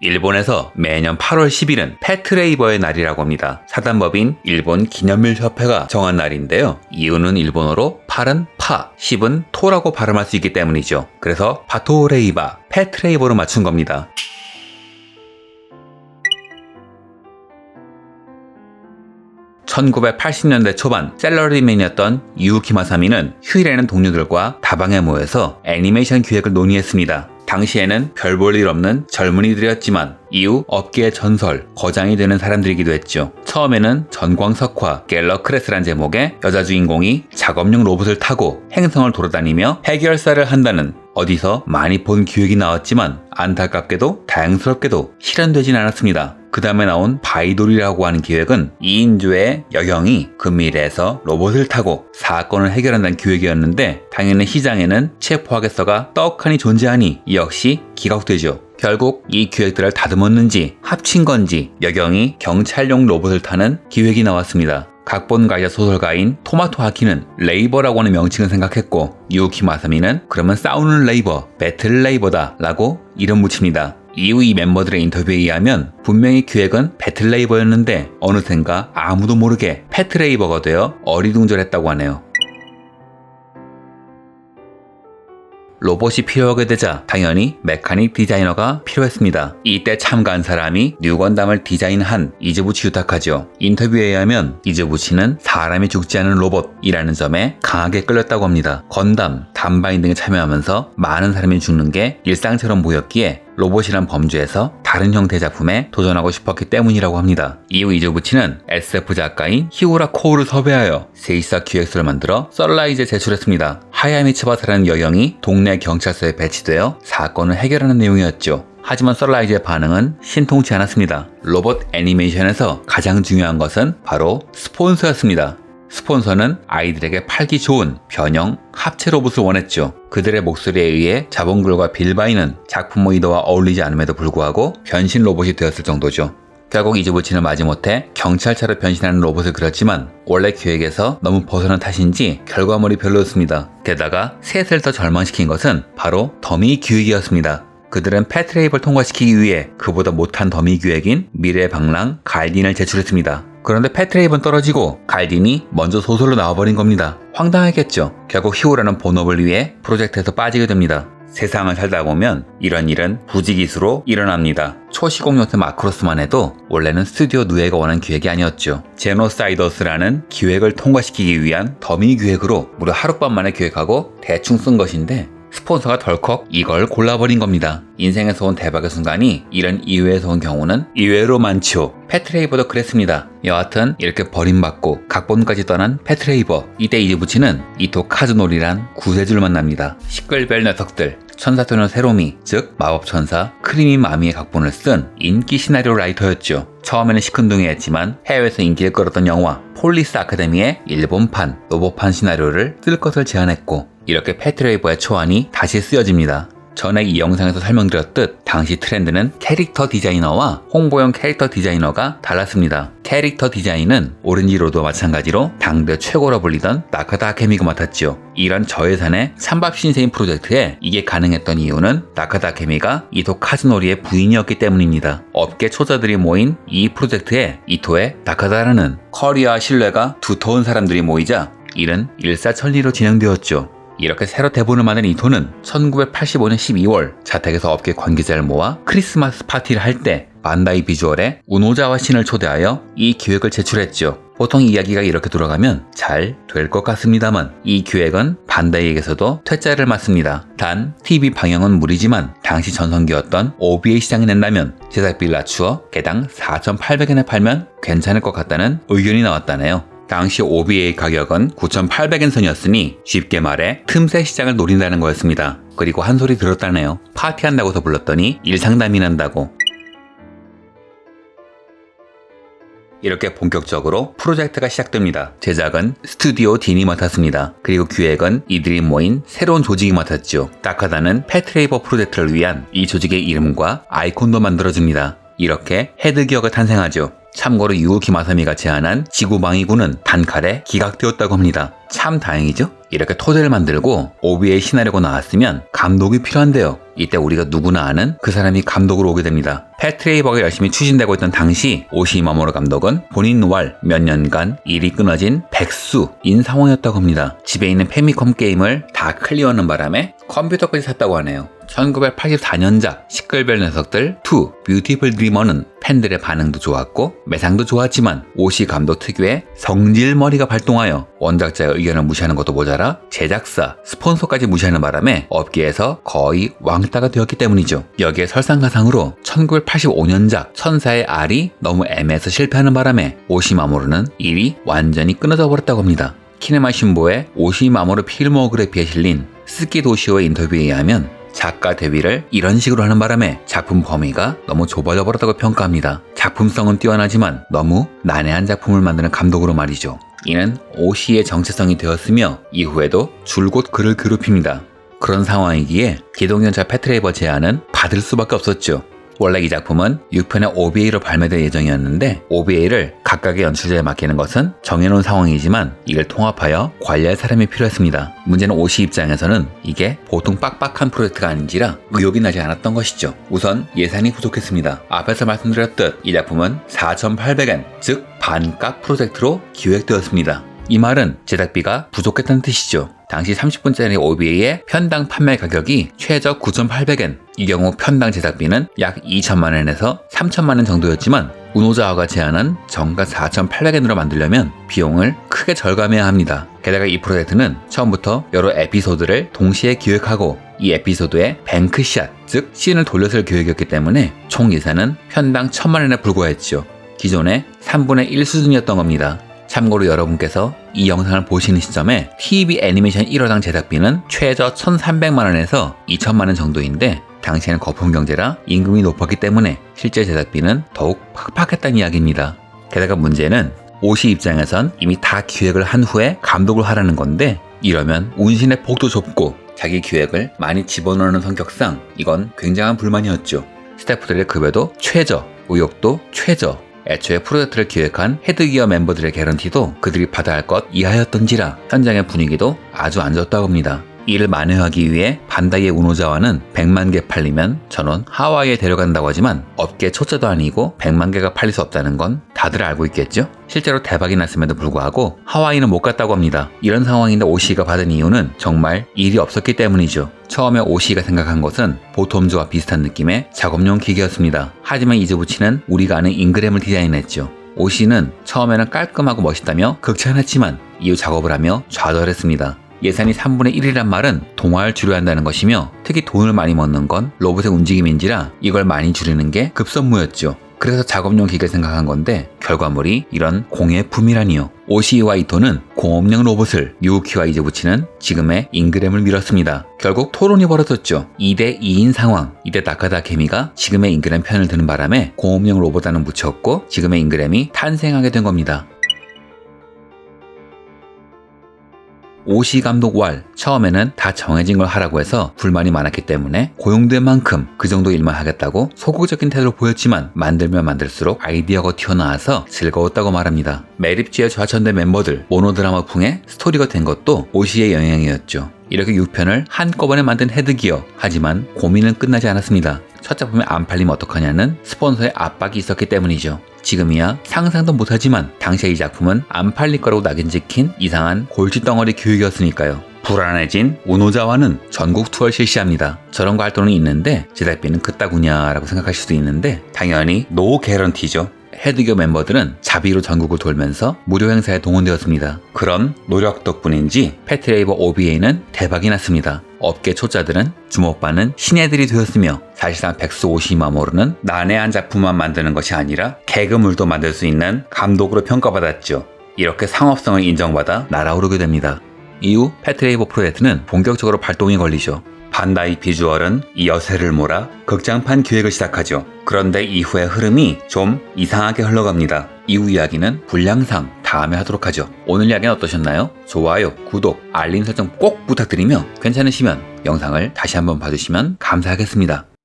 일본에서 매년 8월 10일은 패트레이버의 날이라고 합니다. 사단법인 일본 기념일 협회가 정한 날인데요. 이유는 일본어로 8은 파, 10은 토라고 발음할 수 있기 때문이죠. 그래서 바토레이바, 패트레이버로 맞춘 겁니다. (1980년대) 초반 셀러리맨이었던 유우키 마사미는 휴일에는 동료들과 다방에 모여서 애니메이션 기획을 논의했습니다. 당시에는 별 볼 일 없는 젊은이들이었지만 이후 업계의 전설, 거장이 되는 사람들이기도 했죠. 처음에는 전광석화, 갤러크레스란 제목의 여자 주인공이 작업용 로봇을 타고 행성을 돌아다니며 해결사를 한다는 어디서 많이 본 기획이 나왔지만 안타깝게도 다양스럽게도 실현되진 않았습니다. 그 다음에 나온 바이돌이라고 하는 기획은 2인조의 여경이 금미래에서 로봇을 타고 사건을 해결한다는 기획이었는데 당연히 시장에는 체포하겠어가 떡하니 존재하니 역시 기각되죠. 결국 이 기획들을 다듬었는지 합친 건지 여경이 경찰용 로봇을 타는 기획이 나왔습니다. 각본가이자 소설가인 토마토 하키는 레이버라고 하는 명칭을 생각했고 유키 마사미는 그러면 싸우는 레이버, 배틀 레이버다 라고 이름 붙입니다. 이후 이 멤버들의 인터뷰에 의하면 분명히 기획은 배틀레이버였는데 어느샌가 아무도 모르게 패트레이버가 되어 어리둥절했다고 하네요. 로봇이 필요하게 되자 당연히 메카닉 디자이너가 필요했습니다. 이때 참가한 사람이 뉴건담을 디자인한 이즈부치 유타카죠. 인터뷰에 의하면 이즈부치는 사람이 죽지 않은 로봇이라는 점에 강하게 끌렸다고 합니다. 건담, 담바인 등에 참여하면서 많은 사람이 죽는 게 일상처럼 보였기에 로봇이란 범주에서 다른 형태 작품에 도전하고 싶었기 때문이라고 합니다. 이후 이조부치는 SF 작가인 히우라 코우를 섭외하여 세이사 기획서를 만들어 썰라이즈에 제출했습니다. 하야미 츠바사라는 여경이 동네 경찰서에 배치되어 사건을 해결하는 내용이었죠. 하지만 썰라이즈의 반응은 신통치 않았습니다. 로봇 애니메이션에서 가장 중요한 것은 바로 스폰서였습니다. 스폰서는 아이들에게 팔기 좋은 변형 합체 로봇을 원했죠. 그들의 목소리에 의해 자본글과 빌바이는 작품 의도와 어울리지 않음에도 불구하고 변신 로봇이 되었을 정도죠. 결국 이즈부치는 마지못해 경찰차로 변신하는 로봇을 그렸지만 원래 기획에서 너무 벗어난 탓인지 결과물이 별로였습니다. 게다가 셋을 더 절망시킨 것은 바로 더미 기획이었습니다. 그들은 패트레이블 통과시키기 위해 그보다 못한 더미 기획인 미래 방랑 갈딘을 제출했습니다. 그런데 패트레이브는 떨어지고 갈딘이 먼저 소설로 나와버린 겁니다. 황당하겠죠. 결국 히오라는 본업을 위해 프로젝트에서 빠지게 됩니다. 세상을 살다 보면 이런 일은 부지기수로 일어납니다. 초시공 요트 마크로스만 해도 원래는 스튜디오 누에가 원한 기획이 아니었죠. 제노사이더스라는 기획을 통과시키기 위한 더미 기획으로 무려 하룻밤 만에 기획하고 대충 쓴 것인데 스폰서가 덜컥 이걸 골라버린 겁니다. 인생에서 온 대박의 순간이 이런 이외에서 온 경우는 이외로 많죠. 패트레이버도 그랬습니다. 여하튼 이렇게 버림받고 각본까지 떠난 패트레이버 이때 이즈부치는 이토 카즈놀이란 구세주를 만납니다. 시끌별 녀석들 천사소녀 세로미 즉 마법천사 크리미 마미의 각본을 쓴 인기 시나리오 라이터였죠. 처음에는 시큰둥해했지만 해외에서 인기를 끌었던 영화 폴리스 아카데미의 일본판 로봇판 시나리오를 쓸 것을 제안했고 이렇게 패트레이버의 초안이 다시 쓰여집니다. 전에 이 영상에서 설명드렸듯 당시 트렌드는 캐릭터 디자이너와 홍보용 캐릭터 디자이너가 달랐습니다. 캐릭터 디자인은 오렌지로드와 마찬가지로 당대 최고로 불리던 나카다 아케미가 맡았죠. 이런 저예산의 찬밥 신세인 프로젝트에 이게 가능했던 이유는 나카다 아케미가 이토 카즈노리의 부인이었기 때문입니다. 업계 초자들이 모인 이 프로젝트에 이토의 나카다라는 커리어와 신뢰가 두터운 사람들이 모이자 일은 일사천리로 진행되었죠. 이렇게 새로 대본을 만든 이토는 1985년 12월 자택에서 업계 관계자를 모아 크리스마스 파티를 할 때 만다이 비주얼의 우노자와 신을 초대하여 이 기획을 제출했죠. 보통 이야기가 이렇게 돌아가면 잘 될 것 같습니다만 이 기획은 반다이에게서도 퇴짜를 맞습니다. 단 TV 방영은 무리지만 당시 전성기였던 OBA 시장이 낸다면 제작비를 낮추어 개당 4,800엔에 팔면 괜찮을 것 같다는 의견이 나왔다네요. 당시 OBA 가격은 9,800엔 선이었으니 쉽게 말해 틈새 시장을 노린다는 거였습니다. 그리고 한 소리 들었다네요. 파티한다고서 불렀더니 일상담이 난다고. 이렇게 본격적으로 프로젝트가 시작됩니다. 제작은 스튜디오 딘이 맡았습니다. 그리고 기획은 이들이 모인 새로운 조직이 맡았죠. 다카다는 패트레이버 프로젝트를 위한 이 조직의 이름과 아이콘도 만들어줍니다. 이렇게 헤드 기어가 탄생하죠. 참고로 유우키 마사미가 제안한 지구망이군은 단칼에 기각되었다고 합니다. 참 다행이죠? 이렇게 토대를 만들고 OVA 시나리오가 나왔으면 감독이 필요한데요. 이때 우리가 누구나 아는 그 사람이 감독으로 오게 됩니다. 패트레이버가 열심히 추진되고 있던 당시 오시마모로 감독은 본인 노알 몇 년간 일이 끊어진 백수인 상황이었다고 합니다. 집에 있는 페미컴 게임을 다 클리어하는 바람에 컴퓨터까지 샀다고 하네요. 1984년작 시끌별 녀석들 2 뷰티풀 드리머는 팬들의 반응도 좋았고 매상도 좋았지만 오시 감독 특유의 성질머리가 발동하여 원작자의 의견을 무시하는 것도 모자라 제작사, 스폰서까지 무시하는 바람에 업계에서 거의 왕따가 되었기 때문이죠. 여기에 설상가상으로 1985년작 천사의 알이 너무 애매해서 실패하는 바람에 오시마모르는 일이 완전히 끊어져 버렸다고 합니다. 키네마 신보의 오시마모르 필모그래피에 실린 스키 도시오의 인터뷰에 의하면 작가 데뷔를 이런 식으로 하는 바람에 작품 범위가 너무 좁아져 버렸다고 평가합니다. 작품성은 뛰어나지만 너무 난해한 작품을 만드는 감독으로 말이죠. 이는 오시의 정체성이 되었으며 이후에도 줄곧 그를 괴롭힙니다. 그런 상황이기에 기동연차 패트레이버 제안은 받을 수밖에 없었죠. 원래 이 작품은 6편의 OVA로 발매될 예정이었는데 OVA를 각각의 연출자에 맡기는 것은 정해놓은 상황이지만 이를 통합하여 관리할 사람이 필요했습니다. 문제는 오시 입장에서는 이게 보통 빡빡한 프로젝트가 아닌지라 의욕이 나지 않았던 것이죠. 우선 예산이 부족했습니다. 앞에서 말씀드렸듯 이 작품은 4,800엔, 즉 반값 프로젝트로 기획되었습니다. 이 말은 제작비가 부족했다는 뜻이죠. 당시 30분짜리 OVA의 편당 판매 가격이 최저 9,800엔, 이 경우 편당 제작비는 약 2천만원에서 3천만원 정도였지만 우노자와가 제안한 정가 4,800엔으로 만들려면 비용을 크게 절감해야 합니다. 게다가 이 프로젝트는 처음부터 여러 에피소드를 동시에 기획하고 이 에피소드의 뱅크샷, 즉 씬을 돌려설 계획이었기 때문에 총 예산은 편당 1천만원에 불과했죠. 기존의 3분의 1 수준이었던 겁니다. 참고로 여러분께서 이 영상을 보시는 시점에 TV 애니메이션 1호당 제작비는 최저 1,300만원에서 2천만원 정도인데 당시에는 거품 경제라 임금이 높았기 때문에 실제 제작비는 더욱 팍팍했다는 이야기입니다. 게다가 문제는 오시 입장에선 이미 다 기획을 한 후에 감독을 하라는 건데 이러면 운신의 폭도 좁고 자기 기획을 많이 집어넣는 성격상 이건 굉장한 불만이었죠. 스태프들의 급여도 최저, 의욕도 최저, 애초에 프로젝트를 기획한 헤드기어 멤버들의 개런티도 그들이 받아야 할 것 이하였던지라 현장의 분위기도 아주 안 좋았다고 합니다. 이를 만회하기 위해 반다이의 우노자와는 100만 개 팔리면 전원 하와이에 데려간다고 하지만 업계 초짜도 아니고 100만 개가 팔릴 수 없다는 건 다들 알고 있겠죠? 실제로 대박이 났음에도 불구하고 하와이는 못 갔다고 합니다. 이런 상황인데 오시가 받은 이유는 정말 일이 없었기 때문이죠. 처음에 오시가 생각한 것은 보톰즈와 비슷한 느낌의 작업용 기계였습니다. 하지만 이즈부치는 우리가 아는 잉그램을 디자인했죠. 오시는 처음에는 깔끔하고 멋있다며 극찬했지만 이후 작업을 하며 좌절했습니다. 예산이 3분의 1이란 말은 동화를 줄여야 한다는 것이며 특히 돈을 많이 먹는 건 로봇의 움직임인지라 이걸 많이 줄이는 게 급선무였죠. 그래서 작업용 기계를 생각한 건데 결과물이 이런 공예품이라니요. 오시와 이토는 공업용 로봇을 유우키와 이제부치는 지금의 잉그램을 밀었습니다. 결국 토론이 벌어졌죠. 2대 2인 상황. 이때 다카다 케미가 지금의 잉그램 편을 드는 바람에 공업용 로봇단은 묻혔고 지금의 잉그램이 탄생하게 된 겁니다. 오시 감독 왈 처음에는 다 정해진 걸 하라고 해서 불만이 많았기 때문에 고용된 만큼 그 정도 일만 하겠다고 소극적인 태도를 보였지만 만들면 만들수록 아이디어가 튀어나와서 즐거웠다고 말합니다. 매립지에 좌천된 멤버들 모노드라마풍의 스토리가 된 것도 오시의 영향이었죠. 이렇게 6편을 한꺼번에 만든 헤드기어 하지만 고민은 끝나지 않았습니다. 첫 작품이 안 팔리면 어떡하냐는 스폰서의 압박이 있었기 때문이죠. 지금이야 상상도 못하지만 당시에 이 작품은 안 팔릴 거라고 낙인 찍힌 이상한 골칫덩어리 교육이었으니까요. 불안해진 우노자와는 전국 투어를 실시합니다. 저런 거 할 돈은 있는데 제작비는 그따구냐라고 생각하실 수도 있는데 당연히 노 개런티죠. 헤드기어 멤버들은 자비로 전국을 돌면서 무료 행사에 동원되었습니다. 그런 노력 덕분인지 패트레이버 OBA는 대박이 났습니다. 업계 초짜들은 주목받는 신예들이 되었으며 사실상 백수 오시마모르는 난해한 작품만 만드는 것이 아니라 개그물도 만들 수 있는 감독으로 평가받았죠. 이렇게 상업성을 인정받아 날아오르게 됩니다. 이후 패트레이버 프로젝트는 본격적으로 발동이 걸리죠. 반다이 비주얼은 이 여세를 몰아 극장판 기획을 시작하죠. 그런데 이후의 흐름이 좀 이상하게 흘러갑니다. 이후 이야기는 불량상 다음에 하도록 하죠. 오늘 이야기는 어떠셨나요? 좋아요, 구독, 알림 설정 꼭 부탁드리며 괜찮으시면 영상을 다시 한번 봐주시면 감사하겠습니다.